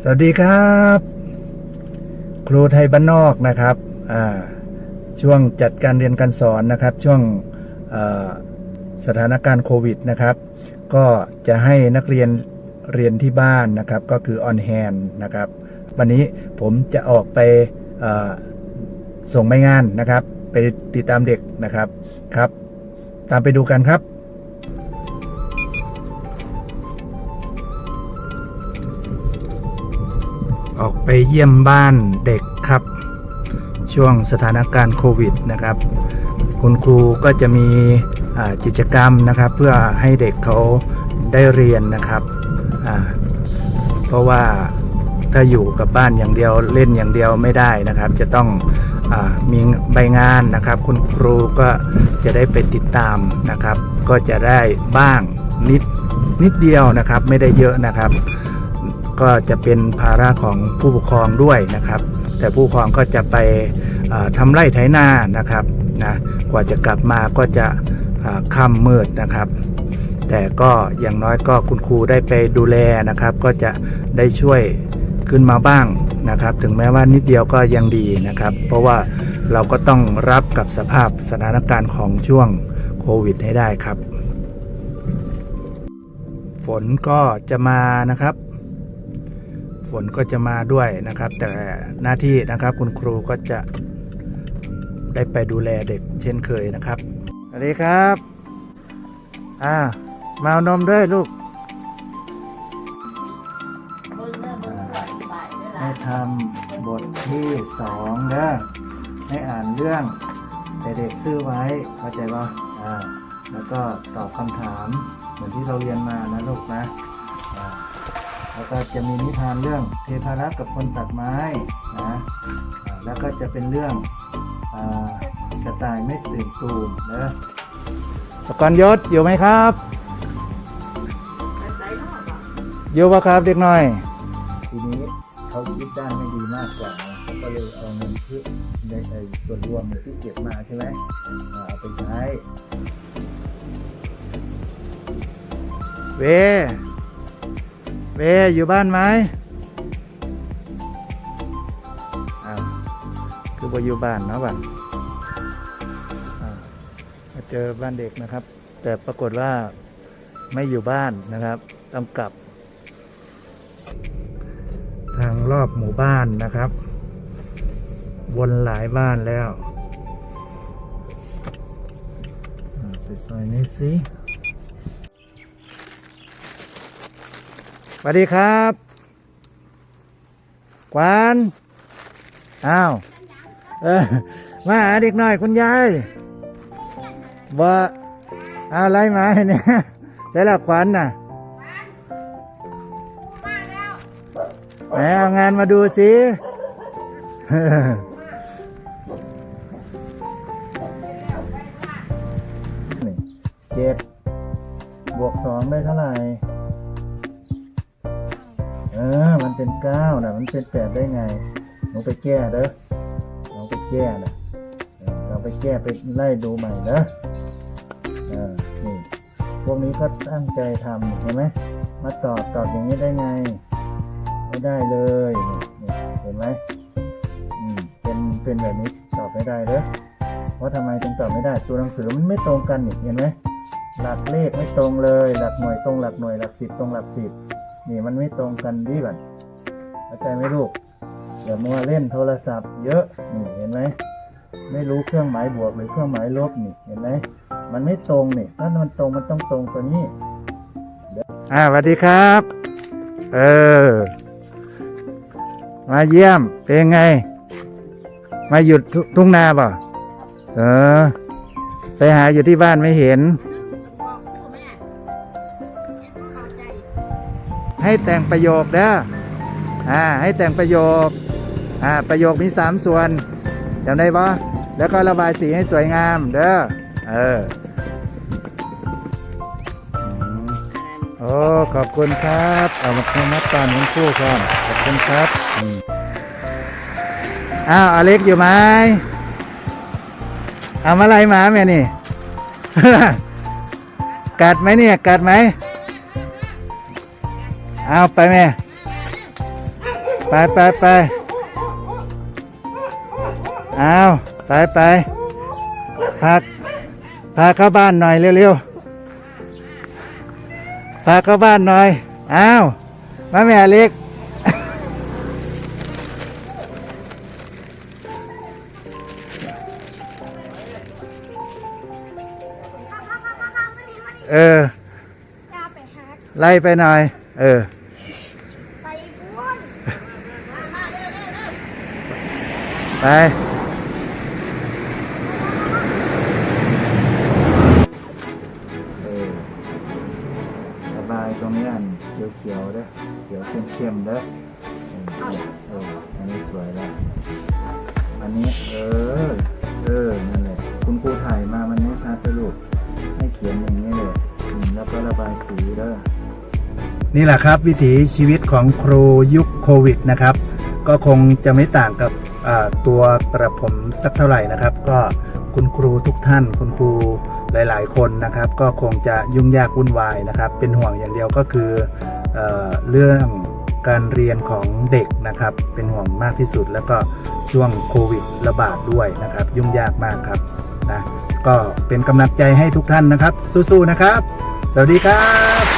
สวัสดีครับ ครูไทยบ้านนอกนะครับช่วงจัดการเรียนการสอนนะครับ ช่วงสถานการณ์โควิดนะครับ ก็จะให้นักเรียนเรียนที่บ้านนะครับ ก็คือออนแฮนนะครับ วันนี้ผมจะออกไปส่งใบงานนะครับ ไปติดตามเด็กนะครับครับ ตามไปดูกันครับ ออกไปเยี่ยมบ้านเด็กครับ ช่วงสถานการณ์โควิดนะครับ คุณครูก็จะมีกิจกรรมนะครับ เพื่อให้เด็กเขาได้เรียนนะครับ เพราะว่าถ้าอยู่กับบ้านอย่างเดียวเล่นอย่างเดียวไม่ได้นะครับ จะต้องอมีใบงานนะครับ คุณครูก็จะได้ไปติดตามนะครับ ก็จะได้บ้างนิดนิดเดียวนะครับ ไม่ได้เยอะนะครับ ก็จะเป็นภาระของผู้ปกครองด้วยนะครับ แต่ผู้ปกครองก็จะไปอ่าทำไร่ไถนานะครับนะกว่าจะกลับมาก็จะอ่าค่ำมืดนะครับ แต่ก็อย่างน้อยก็คุณครูได้ไปดูแลนะครับ ก็จะได้ช่วยขึ้นมาบ้างนะครับ ถึงแม้ว่านิดเดียวก็ยังดีนะครับ เพราะว่าเราก็ต้องรับกับสภาพสถานการณ์ของช่วงโควิดให้ได้ครับ ฝนก็จะมานะครับ ฝนก็จะมาด้วยนะครับ แต่หน้าที่นะครับคุณครูก็จะได้ไปดูแลเด็กเช่นเคยนะครับสวัสดีครับอ่ามาเอานมด้วยลูกให้ทำบทที่สองเด้อให้อ่านเรื่องแต่เด็กซื้อไว้เข้าใจป่ะอ่าแล้วก็ตอบคำถามเหมือนที่เราเรียนมานะลูกนะ แล้วก็จะมีนิทานเรื่องเทพารักษ์กับคนตัดไม้นะอ่าแล้วก็จะเป็นเรื่องอากระต่ายไม่ตื่นตูมนะตะกอนยศอยู่ไหมครับอยู่ปะครับเด็กน้อย ทีนี้เขาคิดด้านไม่ดีมากกว่าเขาก็เลยเอาเงินเพื่อในในส่วนรวมที่เก็บมาใช่ไหมอ่าเอาไปใช้ เว เวอยู่บ้านไหมอ้าวคือบ่อยู่บ้านเนาะบ้านมาเจอบ้านเด็กนะครับ แต่ปรากฏว่าไม่อยู่บ้านนะครับต้องกลับ ทางรอบหมู่บ้านนะครับ วนหลายบ้านแล้วไปซอยนี้สิ สวัสดีครับกวานอ้าวเออมาหาเด็กหน่อยคุณยายบ่เอาอะไรมาให้เนี่ยใส่ละขวัญน่ะแหมเอางานมาดูสิเจ็ดบวกสองได้เท่าไหร่ เป็นเก้านะมันเป็นแปดได้ไงลองไปแก้เด้อลองไปแก้นะเออลองไปแก้ไปไล่ดูใหม่เด้อเออนี่พวกนี้ก็ตั้งใจทำเห็นไหมมาตอบตอบอย่างนี้ได้ไง ไม่ได้เลยเห็นไหมอืมเป็นเป็นแบบนี้ตอบไม่ได้เด้อเพราะทำไมถึงตอบไม่ได้ตัวหนังสือมันไม่ตรงกันนี่เห็นไหมหลักเลขไม่ตรงเลย หลักหน่วยตรงหลักหน่วยหลักสิบตรงหลักสิบนี่มันไม่ตรงกันดิบันเข้าใจไหมลูกอย่ามัวเล่นโทรศัพท์เยอะนี่เห็นไหมไม่รู้เครื่องหมายบวกหรือเครื่องหมายลบนี่เห็นไหมมันไม่ตรงนี่ถ้ามันตรงมันต้องตรงตัวนี้อ่าสวัสดีครับ เออ มาเยี่ยมเป็นไง มาหยุดทุทุ่งนาเปล่ะเออ ไปหาอยู่ที่บ้านไม่เห็น ให้แต่งประโยคเด้อ อ่าให้แต่งประโยคอ่าประโยคมีสามส่วนจำได้ปะแล้วก็ระบายสีให้สวยงามเด้อเออโอ้ขอบคุณครับเอามาคุมัดตอนคุณครู่ครับขอบคุณครับอ้าวอเล็กอยู่ไหมเอามาอะไรมาแม่นี่กัดไหมเนี่ยกัดไหมเอาไปแม่ ไปไปไปเอาไปไปพาพาเข้าบ้านหน่อยเร็วๆพาเข้าบ้านหน่อยอ้าวมาแม่เล็กเออไล่ไปหน่อย เออ ไปบุญ ไปเออสบายตรงนี้อันเขียวๆเด้อเขียวเข้มๆเด้อเออเอออันนี้สวยแล้วอันนี้เออเออนั่นแหละคุณครูถ่ายมามันไม่ชัดเลยลูกให้เขียนอย่างนี้เลยอืมแล้วก็ระบายสีเด้อนี่แหละครับวิถีชีวิตของครูยุคโควิดนะครับ ก็คงจะไม่ต่างกับตัวกระผมสักเท่าไหร่นะครับ ก็คุณครูทุกท่าน คุณครูหลาย ๆ คนนะครับ ก็คงจะยุ่งยากวุ่นวายนะครับ เป็นห่วงอย่างเดียวก็คือเอเรื่องการเรียนของเด็กนะครับ เป็นห่วงมากที่สุด แล้วก็ช่วงโควิดระบาดด้วยนะครับ ยุ่งยากมากครับนะก็เป็นกำลังใจให้ทุกท่านนะครับ สู้ๆนะครับ สวัสดีครับ